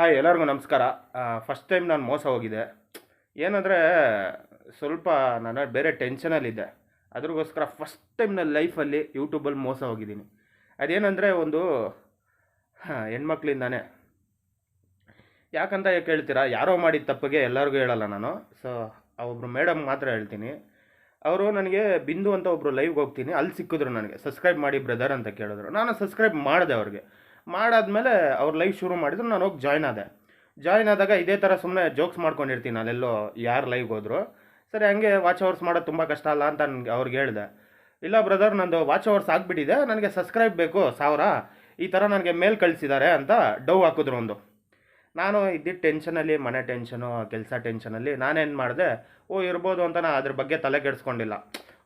Hi, ಎಲ್ಲರಿಗೂ ನಮಸ್ಕಾರ. First time ನಾನು ಮೋಸ ಹೋಗಿದೆ. ಏನಂದರೆ, ಸ್ವಲ್ಪ ನಾನು ಬೇರೆ ಟೆನ್ಷನಲ್ಲಿದ್ದೆ ಅದ್ರಿಗೋಸ್ಕರ ಫಸ್ಟ್ ಟೈಮ್ ನನ್ನ ಲೈಫಲ್ಲಿ ಯೂಟ್ಯೂಬಲ್ಲಿ ಮೋಸ ಹೋಗಿದ್ದೀನಿ. ಅದೇನಂದರೆ, ಒಂದು ಹೆಣ್ಮಕ್ಳಿಂದಾನೆ. ಯಾಕಂತ ಹೇಳ್ತೀರಾ ಯಾರೋ ಮಾಡಿದ ತಪ್ಪಿಗೆ ಎಲ್ಲರಿಗೂ ಹೇಳಲ್ಲ ನಾನು. ಸೊ ಒಬ್ಬರು ಮೇಡಮ್ ಮಾತ್ರ ಹೇಳ್ತೀನಿ. ಅವರು ನನಗೆ ಬಿಂದು ಅಂತ ಒಬ್ಬರು ಲೈವ್ಗೆ ಹೋಗ್ತೀನಿ. ಅಲ್ಲಿ ಸಿಕ್ಕಿದ್ರು ನನಗೆ. ಸಬ್ಸ್ಕ್ರೈಬ್ ಮಾಡಿ ಬ್ರದರ್ ಅಂತ ಕೇಳಿದ್ರು. ನಾನು ಸಬ್ಸ್ಕ್ರೈಬ್ ಮಾಡಿದೆ ಅವ್ರಿಗೆ. ಮಾಡಾದ್ಮೇಲೆ ಅವ್ರು ಲೈವ್ ಶುರು ಮಾಡಿದ್ರು ನಾನು ಹೋಗಿ ಜಾಯ್ನ್ ಆದೆ. ಜಾಯ್ನ್ ಆದಾಗ ಇದೇ ಥರ ಸುಮ್ಮನೆ ಜೋಕ್ಸ್ ಮಾಡ್ಕೊಂಡಿರ್ತೀನಿ ಅಲ್ಲೆಲ್ಲೋ ಯಾರು ಲೈವ್ಗೆ ಹೋದ್ರು. ಸರಿ, ಹಂಗೆ ವಾಚ್ ಅವರ್ಸ್ ಮಾಡೋದು ತುಂಬ ಕಷ್ಟ ಅಲ್ಲ ಅಂತ ನನಗೆ ಅವ್ರಿಗೆ ಹೇಳಿದೆ. ಇಲ್ಲ ಬ್ರದರ್ ನಂದು ವಾಚ್ ಅವರ್ಸ್ ಆಗಿಬಿಟ್ಟಿದೆ, ನನಗೆ ಸಬ್ಸ್ಕ್ರೈಬ್ ಬೇಕು, ಸಾವಿರ. ಈ ಥರ ನನಗೆ ಮೇಲ್ ಕಳಿಸಿದ್ದಾರೆ ಅಂತ ಡೌ ಹಾಕಿದ್ರು ಒಂದು. ನಾನು ಇದ್ದಿದ್ದ ಟೆನ್ಷನಲ್ಲಿ ಮನೆ ಟೆನ್ಷನು ಕೆಲಸ ಟೆನ್ಷನಲ್ಲಿ ನಾನೇನು ಮಾಡಿದೆ, ಓ, ಇರ್ಬೋದು ಅಂತ ನಾನು ಅದ್ರ ಬಗ್ಗೆ ತಲೆ ಕೆಡಿಸ್ಕೊಂಡಿಲ್ಲ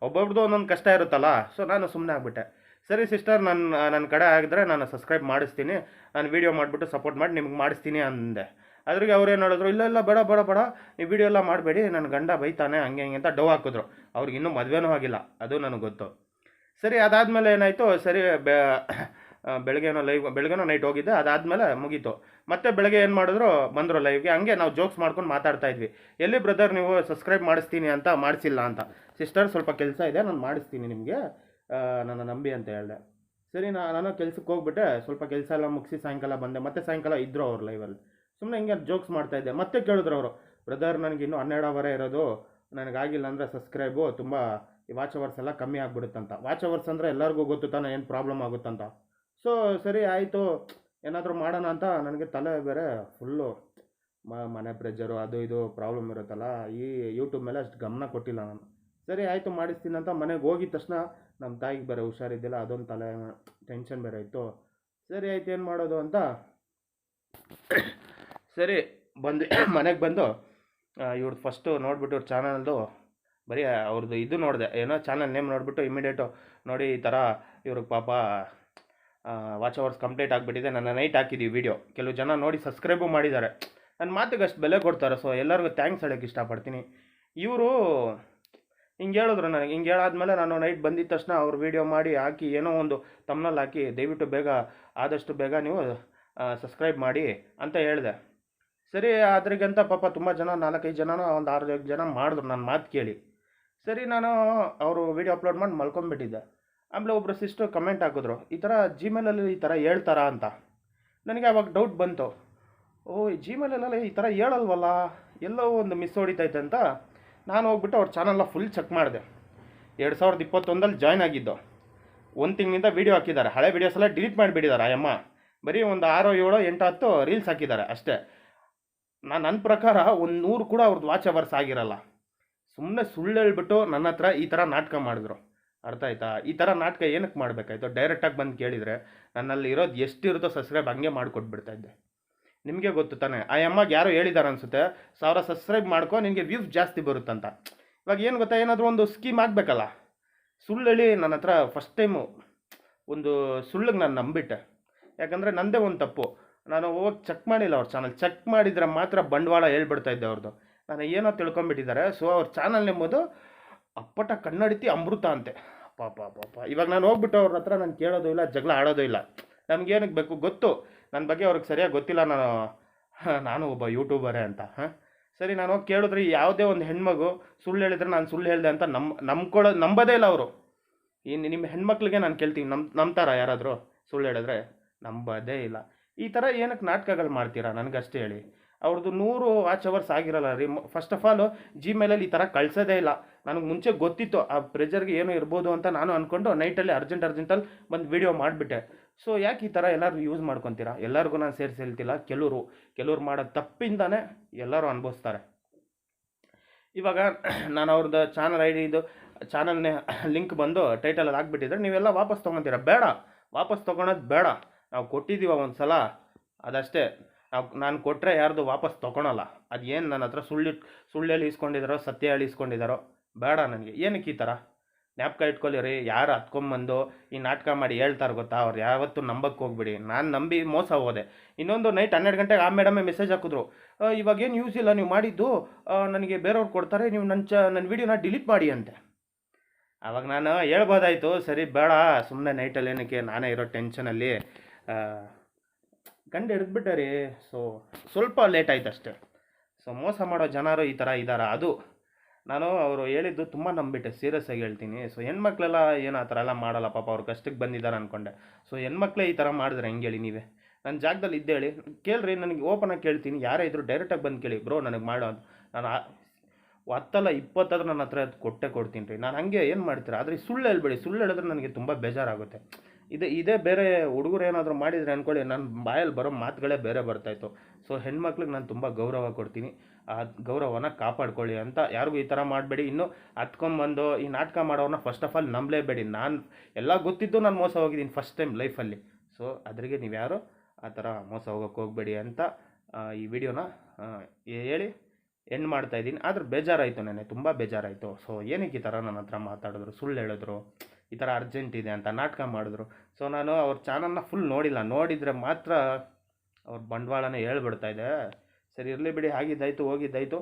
ಒಬ್ಬೊಬ್ರದ್ದು ಒಂದೊಂದು ಕಷ್ಟ ಇರುತ್ತಲ್ಲ ಸೊ ನಾನು ಸುಮ್ಮನೆ ಆಗ್ಬಿಟ್ಟೆ. ಸರಿ ಸಿಸ್ಟರ್ ನನ್ನ ನನ್ನ ಕಡೆ ಆಗಿದ್ರೆ ನಾನು ಸಬ್ಸ್ಕ್ರೈಬ್ ಮಾಡಿಸ್ತೀನಿ. ನಾನು ವೀಡಿಯೋ ಮಾಡಿಬಿಟ್ಟು ಸಪೋರ್ಟ್ ಮಾಡಿ ನಿಮ್ಗೆ ಮಾಡಿಸ್ತೀನಿ ಅಂದೆ. ಅದ್ರಿಗೆ ಅವ್ರು ಏನು ಹೇಳಿದ್ರು, ಇಲ್ಲ ಇಲ್ಲ, ಬೇಡ ಬೇಡ ಬೇಡ ನೀವು ವೀಡಿಯೋ ಎಲ್ಲ ಮಾಡಬೇಡಿ ನನ್ನ ಗಂಡ ಬೈತಾನೆ, ಹಂಗೆ ಹಂಗೆ ಅಂತ ಡವ್ ಹಾಕಿದ್ರು. ಅವ್ರಿಗೆ ಇನ್ನೂ ಮದುವೆನೂ ಆಗಿಲ್ಲ, ಅದು ನನಗೆ ಗೊತ್ತು. ಸರಿ, ಅದಾದಮೇಲೆ ಏನಾಯಿತು, ಸರಿ ಬೆಳಗ್ಗೆನೋ ಲೈವ್ ಬೆಳಗ್ಗೆನೋ ನೈಟ್ ಹೋಗಿದ್ದೆ, ಅದಾದಮೇಲೆ ಮುಗೀತು. ಮತ್ತೆ ಬೆಳಗ್ಗೆ ಏನು ಮಾಡಿದ್ರು, ಬಂದರು ಲೈವ್ಗೆ ಹಂಗೆ ನಾವು ಜೋಕ್ಸ್ ಮಾಡ್ಕೊಂಡು ಮಾತಾಡ್ತಾ ಇದ್ವಿ. ಎಲ್ಲಿ ಬ್ರದರ್ ನೀವು ಸಬ್ಸ್ಕ್ರೈಬ್ ಮಾಡಿಸ್ತೀನಿ ಅಂತ, ಮಾಡಿಸಿಲ್ಲ ಅಂತ. ಸಿಸ್ಟರ್, ಸ್ವಲ್ಪ ಕೆಲಸ ಇದೆ, ನಾನು ಮಾಡಿಸ್ತೀನಿ ನಿಮಗೆ. ನನ್ನ ನಂಬಿ ಅಂತ ಹೇಳಿದೆ. ಸರಿ ನಾನು ಕೆಲ್ಸಕ್ಕೆ ಹೋಗ್ಬಿಟ್ಟೆ, ಸ್ವಲ್ಪ ಕೆಲಸ ಎಲ್ಲ ಮುಗಿಸಿ ಸಾಯಂಕಾಲ ಬಂದೆ. ಮತ್ತೆ ಸಾಯಂಕಾಲ ಇದ್ದರು ಅವ್ರ ಲೈವಲ್ಲಿ ಸುಮ್ಮನೆ ಹಿಂಗೆ ಜೋಕ್ಸ್ ಮಾಡ್ತಾ ಇದ್ದೆ. ಮತ್ತೆ ಕೇಳಿದ್ರು ಅವರು ಬ್ರದರ್ ನನಗೆ ಇನ್ನೂ ಹನ್ನೆರಡು ಅವರೇ ಇರೋದು. ನನಗಾಗಿಲ್ಲ ಅಂದರೆ ಸಬ್ಸ್ಕ್ರೈಬು ತುಂಬ ಈ ವಾಚ್ ಅವರ್ಸ್ ಎಲ್ಲ ಕಮ್ಮಿ ಆಗಿಬಿಡುತ್ತಂತ. ವಾಚ್ ಅವರ್ಸ್ ಅಂದರೆ ಎಲ್ಲರಿಗೂ ಗೊತ್ತು ತಾನೇ ಏನು ಪ್ರಾಬ್ಲಮ್ ಆಗುತ್ತಂತ. ಸೊ ಸರಿ, ಆಯಿತು. ಏನಾದರೂ ಮಾಡೋಣ ಅಂತ ನನಗೆ ತಲೆ ಬೇರೆ ಫುಲ್ಲು ಮನೆ ಪ್ರೆಜರು ಅದು ಇದು ಪ್ರಾಬ್ಲಮ್ ಇರುತ್ತಲ್ಲ. ಈ ಯೂಟ್ಯೂಬ್ ಮೇಲೆ ಅಷ್ಟು ಗಮನ ಕೊಟ್ಟಿಲ್ಲ ನಾನು. ಸರಿ, ಆಯಿತು, ಮಾಡಿಸ್ತೀನಿ ಅಂತ ಮನೆಗೆ ಹೋಗಿದ ತಕ್ಷಣ ನಮ್ಮ ತಾಯಿಗೆ ಬೇರೆ ಹುಷಾರಿದ್ದಿಲ್ಲ, ಅದೊಂದು ತಲೆ ಟೆನ್ಷನ್ ಬೇರೆ ಇತ್ತು. ಸರಿ, ಆಯ್ತು, ಏನು ಮಾಡೋದು ಅಂತ ಸರಿ, ಬಂದು ಮನೆಗೆ ಬಂದು ಇವ್ರದ್ದು ಫಸ್ಟು ನೋಡಿಬಿಟ್ಟು ಇವ್ರ ಚಾನಲ್ದು ಬರೀ ಅವ್ರದ್ದು ಇದು ನೋಡಿದೆ, ಏನೋ ಚಾನಲ್ ನೇಮ್ ನೋಡಿಬಿಟ್ಟು ಇಮಿಡಿಯೇಟು ನೋಡಿ ಈ ಥರ ಇವ್ರಿಗೆ ಪಾಪ ವಾಚ್ ಅವರ್ಸ್ ಕಂಪ್ಲೀಟ್ ಆಗಿಬಿಟ್ಟಿದೆ, ನನ್ನ ನೈಟ್ ಹಾಕಿದ್ದೀವಿ ವೀಡಿಯೋ ಕೆಲವು ಜನ ನೋಡಿ ಸಬ್ಸ್ಕ್ರೈಬು ಮಾಡಿದ್ದಾರೆ. ನನ್ನ ಮಾತಿಗೆ ಅಷ್ಟು ಬೆಲೆ ಕೊಡ್ತಾರೆ ಸೊ ಎಲ್ಲರಿಗೂ ಥ್ಯಾಂಕ್ಸ್ ಹೇಳೋಕ್ಕೆ ಇಷ್ಟಪಡ್ತೀನಿ. ಇವರು ಹಿಂಗೆ ಹೇಳಿದ್ರು ನನಗೆ. ಹಿಂಗೆ ಹೇಳಾದ್ಮೇಲೆ ನಾನು ನೈಟ್ ಬಂದಿದ್ದ ತಕ್ಷಣ ಅವ್ರು ವೀಡಿಯೋ ಮಾಡಿ ಹಾಕಿ ಏನೋ ಒಂದು ತಮ್ಮನಲ್ಲಿ ಹಾಕಿ, ದಯವಿಟ್ಟು ಬೇಗ, ಆದಷ್ಟು ಬೇಗ ನೀವು ಸಬ್ಸ್ಕ್ರೈಬ್ ಮಾಡಿ, ಅಂತ ಹೇಳಿದೆ. ಸರಿ, ಅದ್ರಿಗಂತ ಪಾಪ ತುಂಬ ಜನ, ನಾಲ್ಕೈದು ಜನನೋ, ಒಂದು ಆರು ಜನ ಮಾಡಿದ್ರು ನನ್ನ ಮಾತು ಕೇಳಿ. ಸರಿ, ನಾನು ಅವರು ವೀಡಿಯೋ ಅಪ್ಲೋಡ್ ಮಾಡಿ ಮಲ್ಕೊಂಡ್ಬಿಟ್ಟಿದ್ದೆ ಆಮೇಲೆ ಒಬ್ಬರು ಸಿಸ್ಟರ್ ಕಮೆಂಟ್ ಹಾಕಿದ್ರು, ಈ ಥರ ಜಿಮೇಲಲ್ಲಿ ಈ ಥರ ಹೇಳ್ತಾರಾ ಅಂತ? ನನಗೆ ಅವಾಗ ಡೌಟ್ ಬಂತು. ಓ ಜಿಮೇಲಲ್ಲೆಲ್ಲ ಈ ಥರ ಹೇಳಲ್ವಲ್ಲ? ಎಲ್ಲೋ ಒಂದು ಮಿಸ್ ಹೊಡಿತೈತೆ ಅಂತ? ನಾನು ಹೋಗ್ಬಿಟ್ಟು ಅವ್ರ ಚಾನಲ್ನ ಫುಲ್ ಚೆಕ್ ಮಾಡಿದೆ. ಎರಡು ಸಾವಿರದ ಇಪ್ಪತ್ತೊಂದಲ್ಲಿ ಜಾಯ್ನ್ ಆಗಿದ್ದು. ಒಂದು ತಿಂಗಳಿಂದ ವೀಡಿಯೋ ಹಾಕಿದ್ದಾರೆ. ಹಳೆ ವೀಡಿಯೋಸ್ ಎಲ್ಲ ಡಿಲೀಟ್ ಮಾಡಿಬಿಟ್ಟಿದ್ದಾರೆ, ಅಯ್ಯಮ್ಮ. ಬರೀ ಒಂದು ಆರು ಏಳು ಎಂಟು ಹತ್ತು ರೀಲ್ಸ್ ಹಾಕಿದ್ದಾರೆ ಅಷ್ಟೇ. ನಾನು ನನ್ನ ಪ್ರಕಾರ ಒಂದು ನೂರು ಕೂಡ ಅವ್ರದ್ದು ವಾಚ್ ಅವರ್ಸ್ ಆಗಿರಲ್ಲ. ಸುಮ್ಮನೆ ಸುಳ್ಳು ಹೇಳ್ಬಿಟ್ಟು ನನ್ನ ಹತ್ರ ಈ ಥರ ನಾಟಕ ಮಾಡಿದ್ರು. ಅರ್ಥ ಆಯ್ತಾ? ಈ ಥರ ನಾಟಕ ಏನಕ್ಕೆ ಮಾಡಬೇಕಾಯ್ತು? ಡೈರೆಕ್ಟಾಗಿ ಬಂದು ಕೇಳಿದರೆ ನನ್ನಲ್ಲಿ ಇರೋದು ಎಷ್ಟಿರುತ್ತೋ ಸಬ್ಸ್ಕ್ರೈಬ್ ಹಂಗೆ ಮಾಡಿಕೊಟ್ಬಿಡ್ತಾ ಇದ್ದೆ. ನಿಮಗೆ ಗೊತ್ತು ತಾನೆ. ಆ ಅಮ್ಮಗೆ ಯಾರೋ ಹೇಳಿದ್ದಾರೆ ಅನಿಸುತ್ತೆ, ಸಾವಿರ ಸಬ್ಸ್ಕ್ರೈಬ್ ಮಾಡ್ಕೊ, ನಿನಗೆ ವ್ಯೂಸ್ ಜಾಸ್ತಿ ಬರುತ್ತಂತ ಇವಾಗ ಏನು ಗೊತ್ತಾ, ಏನಾದರೂ ಒಂದು ಸ್ಕೀಮ್ ಆಗಬೇಕಲ್ಲ? ಸುಳ್ಳು ಹೇಳಿ ನನ್ನ ಹತ್ರ ಫಸ್ಟ್ ಟೈಮು ಒಂದು ಸುಳ್ಳಿಗೆ ನಾನು ನಂಬಿಟ್ಟೆ. ಯಾಕಂದರೆ ನಂದೇ ಒಂದು ತಪ್ಪು. ನಾನು ಹೋಗಿ ಚೆಕ್ ಮಾಡಿಲ್ಲ ಅವ್ರ ಚಾನಲ್ ಚೆಕ್ ಮಾಡಿದರೆ ಮಾತ್ರ ಬಂಡವಾಳ ಹೇಳ್ಬಿಡ್ತಾ ಇದ್ದೆ ಅವ್ರದ್ದು ನಾನು ಏನೋ ತಿಳ್ಕೊಂಬಿಟ್ಟಿದ್ದಾರೆ. ಸೊ ಅವ್ರ ಚಾನಲ್ ಎಂಬುದು ಅಪ್ಪಟ ಕನ್ನಡತಿ ಅಮೃತ ಅಂತೆ. ಪಾಪ ಪಾಪ ಇವಾಗ ನಾನು ಹೋಗ್ಬಿಟ್ಟು ಅವ್ರ ಹತ್ರ ನಾನು ಕೇಳೋದು ಇಲ್ಲ, ಜಗಳ ಆಡೋದು ಇಲ್ಲ. ನಮಗೇನಕ್ಕೆ ಬೇಕು ಗೊತ್ತು? ನನ್ನ ಬಗ್ಗೆ ಅವ್ರಿಗೆ ಸರಿಯಾಗಿ ಗೊತ್ತಿಲ್ಲ, ನಾನು ನಾನು ಒಬ್ಬ ಯೂಟ್ಯೂಬರೇ ಅಂತ, ಹಾಂ? ಸರಿ, ನಾನು ಹೋಗಿ ಕೇಳಿದ್ರೆ ಯಾವುದೇ ಒಂದು ಹೆಣ್ಮಗು ಸುಳ್ಳು ಹೇಳಿದ್ರೆ ನಾನು ಸುಳ್ಳು ಹೇಳಿದೆ ಅಂತ ನಮ್ಮ ನಂಬ್ಕೊಳ್ಳೋ ನಂಬೋದೇ ಇಲ್ಲ ಅವರು. ಇನ್ನು ನಿಮ್ಮ ಹೆಣ್ಮಕ್ಳಿಗೆ ನಾನು ಕೇಳ್ತೀನಿ, ನಮ್ ನಂಬ್ತಾರ ಯಾರಾದರೂ ಸುಳ್ಳು ಹೇಳಿದ್ರೆ ನಂಬೋದೇ ಇಲ್ಲ. ಈ ಥರ ಏನಕ್ಕೆ ನಾಟಕಗಳು ಮಾಡ್ತೀರಾ ನನಗಷ್ಟೇ ಹೇಳಿ. ಅವ್ರದ್ದು ನೂರು ವಾಚ್ ಅವರ್ಸ್ ಆಗಿರಲ್ಲ ರೀ ಫಸ್ಟ್ ಆಫ್ ಆಲು ಜಿಮೇಲಲ್ಲಿ ಈ ಥರ ಕಳ್ಸೋದೇ ಇಲ್ಲ. ನನಗೆ ಮುಂಚೆ ಗೊತ್ತಿತ್ತು, ಆ ಪ್ರೆಜರ್ಗೆ ಏನೋ ಇರ್ಬೋದು ಅಂತ ನಾನು ಅಂದ್ಕೊಂಡು ನೈಟಲ್ಲಿ ಅರ್ಜೆಂಟ್ ಅರ್ಜೆಂಟಲ್ಲಿ ಬಂದು ವೀಡಿಯೋ ಮಾಡಿಬಿಟ್ಟೆ. ಸೊ ಯಾಕೆ ಈ ಥರ ಎಲ್ಲರೂ ಯೂಸ್ ಮಾಡ್ಕೊತೀರಾ? ಎಲ್ಲರಿಗೂ ನಾನು ಸೇರಿಸಿ ಹೇಳ್ತಿಲ್ಲ. ಕೆಲವರು, ಕೆಲವ್ರು ಮಾಡೋ ತಪ್ಪಿಂದಾನೆ ಎಲ್ಲರೂ ಅನುಭವಿಸ್ತಾರೆ. ಇವಾಗ ನಾನು ಅವ್ರದ್ದು ಚಾನಲ್ ಐ ಡಿದು ಚಾನಲ್ನೇ ಲಿಂಕ್ ಬಂದು ಟೈಟಲಲ್ಲಿ ಹಾಕ್ಬಿಟ್ಟಿದ್ರೆ ನೀವೆಲ್ಲ ವಾಪಸ್ ತೊಗೊತೀರಾ? ಬೇಡ. ವಾಪಸ್ ತೊಗೊಳೋದು ಬೇಡ. ನಾವು ಕೊಟ್ಟಿದ್ದೀವ ಒಂದು ಸಲ ಅದಷ್ಟೇ. ನಾವು, ನಾನು ಕೊಟ್ಟರೆ ಯಾರ್ದು ವಾಪಸ್ ತೊಗೊಳಲ್ಲ. ಅದು ಏನು ನನ್ನ ಹತ್ರ ಸುಳ್ಳು ಸುಳ್ಳು ಇಸ್ಕೊಂಡಿದ್ದಾರೋ ಸತ್ಯ ಹೇಳಿ ಇಸ್ಕೊಂಡಿದ್ದಾರೋ ಬೇಡ ನನಗೆ. ಏನಕ್ಕೆ ಈ ಥರ ಜ್ಞಾಪಕ ಇಟ್ಕೊಳ್ಳಿರಿ ಯಾರು ಹತ್ಕೊಂಬಂದು ಈ ನಾಟಕ ಮಾಡಿ ಹೇಳ್ತಾರೆ ಗೊತ್ತಾ? ಅವ್ರು ಯಾವತ್ತೂ ನಂಬಕ್ಕೆ ಹೋಗ್ಬಿಡಿ. ನಾನು ನಂಬಿ ಮೋಸ ಹೋದೆ. ಇನ್ನೊಂದು ನೈಟ್ ಹನ್ನೆರಡು ಗಂಟೆಗೆ ಆ ಮೇಡಮೇ ಮೆಸೇಜ್ ಹಾಕಿದ್ರು ಇವಾಗೇನು ಯೂಸ್ ಇಲ್ಲ? ನೀವು ಮಾಡಿದ್ದು? ನನಗೆ ಬೇರೆಯವ್ರು ಕೊಡ್ತಾರೆ, ನೀವು ನನ್ನ ಚ ನನ್ನ ವೀಡಿಯೋನ ಡಿಲೀಟ್ ಮಾಡಿ ಅಂತೆ. ಆವಾಗ ನಾನು ಹೇಳ್ಬೋದಾಯಿತು, ಸರಿ, ಬೇಡ ಸುಮ್ಮನೆ ನೈಟಲ್ಲಿ ಏನಕ್ಕೆ? ನಾನೇ ಇರೋ ಟೆನ್ಷನಲ್ಲಿ ಕಂಡು ಹಿಡಿದ್ಬಿಟ್ಟೆ ರೀ ಸೊ ಸ್ವಲ್ಪ ಲೇಟ್ ಆಯ್ತು ಅಷ್ಟೇ ಸೊ ಮೋಸ ಮಾಡೋ ಜನರು ಈ ಥರ ಇದ್ದಾರಾ ಅದು ನಾನು ಅವರು ಹೇಳಿದ್ದು ತುಂಬ ನಂಬಿಟ್ಟೆ ಸೀರಿಯಸ್ ಆಗಿ ಹೇಳ್ತೀನಿ. ಸೊ ಹೆಣ್ಮಕ್ಳೆಲ್ಲ ಏನು ಆ ಥರ ಎಲ್ಲ ಮಾಡಲ್ಲ, ಪಾಪ ಅವ್ರು ಕಷ್ಟಕ್ಕೆ ಬಂದಿದ್ದಾರೆ ಅಂದ್ಕೊಂಡೆ ಸೊ ಹೆಣ್ಮಕ್ಳೇ ಈ ಥರ ಮಾಡಿದ್ರೆ ಹೆಂಗೆ ಹೇಳಿ ನೀವೇ? ನನ್ನ ಜಾಗದಲ್ಲಿ ಇದ್ದೆ ಹೇಳಿ. ಕೇಳ್ರಿ, ನನಗೆ ಓಪನಾಗಿ ಕೇಳ್ತೀನಿ. ಯಾರೇ ಇದ್ರು ಡೈರೆಕ್ಟಾಗಿ ಬಂದು ಕೇಳಿ. ಬ್ರೋ ನನಗೆ ಮಾಡೋ ಅಂತ. ನಾನು ಹತ್ತಲ್ಲ ಇಪ್ಪತ್ತಾದ್ರೂ ನನ್ನ ಹತ್ರ ಅದು ಕೊಟ್ಟೆ ಕೊಡ್ತೀನಿ ರೀ. ನಾನು ಹಂಗೆ ಏನು ಮಾಡ್ತೀರಾ? ಆದರೆ ಸುಳ್ಳು ಹೇಳ್ಬೇಡಿ. ಸುಳ್ಳು ಹೇಳಿದ್ರೆ ನನಗೆ ತುಂಬ ಬೇಜಾರಾಗುತ್ತೆ. ಇದೇ ಇದೇ ಬೇರೆ ಹುಡುಗರು ಏನಾದರೂ ಮಾಡಿದರೆ ಅಂದ್ಕೊಳ್ಳಿ ನನ್ನ ಬಾಯಲ್ಲಿ ಬರೋ ಮಾತುಗಳೇ ಬೇರೆ ಬರ್ತಾಯಿತ್ತು. ಸೊ ಹೆಣ್ಮಕ್ಳಿಗೆ ನಾನು ತುಂಬ ಗೌರವ ಕೊಡ್ತೀನಿ. ಆ ಗೌರವನ ಕಾಪಾಡ್ಕೊಳ್ಳಿ ಅಂತ ಯಾರಿಗೂ ಈ ಥರ ಮಾಡಬೇಡಿ. ಇನ್ನು ಹತ್ಕೊಂಬಂದು ಈ ನಾಟಕ ಮಾಡೋರನ್ನ ಫಸ್ಟ್ ಆಫ್ ಆಲ್ ನಂಬಲೇಬೇಡಿ. ನಾನು ಎಲ್ಲ ಗೊತ್ತಿದ್ದು ನಾನು ಮೋಸ ಹೋಗಿದ್ದೀನಿ ಫಸ್ಟ್ ಟೈಮ್ ಲೈಫಲ್ಲಿ ಸೊ ಅದ್ರಿಗೆ ನೀವು ಯಾರು ಆ ಥರ ಮೋಸ ಹೋಗೋಕ್ಕೆ ಹೋಗಬೇಡಿ ಅಂತ ಈ ವಿಡಿಯೋನ ಹೇಳಿ ಎಂಡ್ ಮಾಡ್ತಾ ಇದ್ದೀನಿ. ಆದ್ರೆ ಬೇಜಾರಾಯಿತು ನನಗೆ ತುಂಬ ಬೇಜಾರಾಯಿತು. ಸೊ ಏನಕ್ಕೆ ಈ ಥರ ನನ್ನ ಹತ್ರ ಮಾತಾಡಿದ್ರು, ಸುಳ್ಳು ಹೇಳಿದ್ರು? ಈ ಥರ ಅರ್ಜೆಂಟ್ ಇದೆ ಅಂತ ನಾಟಕ ಮಾಡಿದ್ರು. ಸೊ ನಾನು ಅವ್ರ ಚಾನಲ್ನ ಫುಲ್ ನೋಡಿಲ್ಲ. ನೋಡಿದರೆ ಮಾತ್ರ ಅವ್ರ ಬಂಡವಾಳನ ಹೇಳ್ಬಿಡ್ತಾ ಇದೆ. ಸರಿ, ಇರಲಿ ಬಿಡಿ, ಆಗಿದ್ದಾಯ್ತು, ಹೋಗಿದ್ದಾಯ್ತು.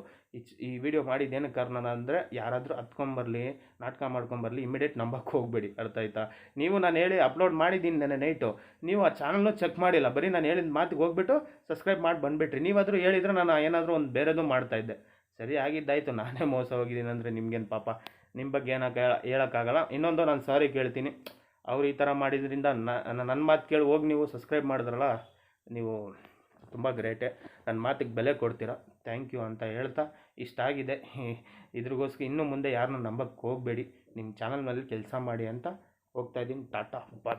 ಈ ವಿಡಿಯೋ ಮಾಡಿದ್ದೇನು ಕಾರಣ ಅಂದರೆ ಯಾರಾದರೂ ಹತ್ಕೊಂಬರ್ಲಿ ನಾಟಕ ಮಾಡ್ಕೊಂಬರ್ಲಿ ಇಮಿಡಿಯೇಟ್ ನಂಬಕ್ಕೆ ಹೋಗಬೇಡಿ. ಅರ್ಥ ಆಯ್ತಾ? ನೀವು ನಾನು ಹೇಳಿ ಅಪ್ಲೋಡ್ ಮಾಡಿದ್ದೀನಿ ನೆನೆ ನೈಟು ನೀವು ಆ ಚಾನಲ್ನೂ ಚೆಕ್ ಮಾಡಿಲ್ಲ. ಬರೀ ನಾನು ಹೇಳಿದ ಮಾತಿಗೆ ಹೋಗ್ಬಿಟ್ಟು ಸಬ್ಸ್ಕ್ರೈಬ್ ಮಾಡಿ ಬಂದುಬಿಟ್ರಿ. ನೀವಾದರೂ ಹೇಳಿದರೆ ನಾನು ಏನಾದರೂ ಒಂದು ಬೇರೆದು ಮಾಡ್ತಾಯಿದ್ದೆ ಸರಿ, ಆಗಿದ್ದಾಯ್ತು. ನಾನೇ ಮೋಸ ಹೋಗಿದ್ದೀನಿ ಅಂದರೆ ನಿಮ್ಗೇನು ಪಾಪ? ನಿಮ್ಮ ಬಗ್ಗೆ ಏನಕ್ಕೆ ಹೇಳೋಕ್ಕಾಗಲ್ಲ. ಇನ್ನೊಂದು ನಾನು ಸಾರಿ ಕೇಳ್ತೀನಿ. ಅವರು ಈ ಥರ ಮಾಡಿದ್ರಿಂದ ನನ್ನ ಮಾತು ಕೇಳಿ ಹೋಗಿ ನೀವು ಸಬ್ಸ್ಕ್ರೈಬ್ ಮಾಡಿದ್ರಲ್ಲ, ನೀವು ತುಂಬ ಗ್ರೇಟೆ ನನ್ನ ಮಾತಿಗೆ ಬೆಲೆ ಕೊಡ್ತೀರಾ? ಥ್ಯಾಂಕ್ ಯು ಅಂತ ಹೇಳ್ತಾ ಇಷ್ಟ ಆಗಿದೆ. ಇದ್ರಿಗೋಸ್ಕರ ಇನ್ನು ಮುಂದೆ ಯಾರನ್ನೂ ನಂಬಕ್ಕೆ ಹೋಗಬೇಡಿ. ನಿಮ್ಮ ಚಾನಲ್ನಲ್ಲಿ ಕೆಲಸ ಮಾಡಿ ಅಂತ ಹೋಗ್ತಾ ಇದ್ದೀನಿ. ಟಾಟಾ, ಬಾಯ್.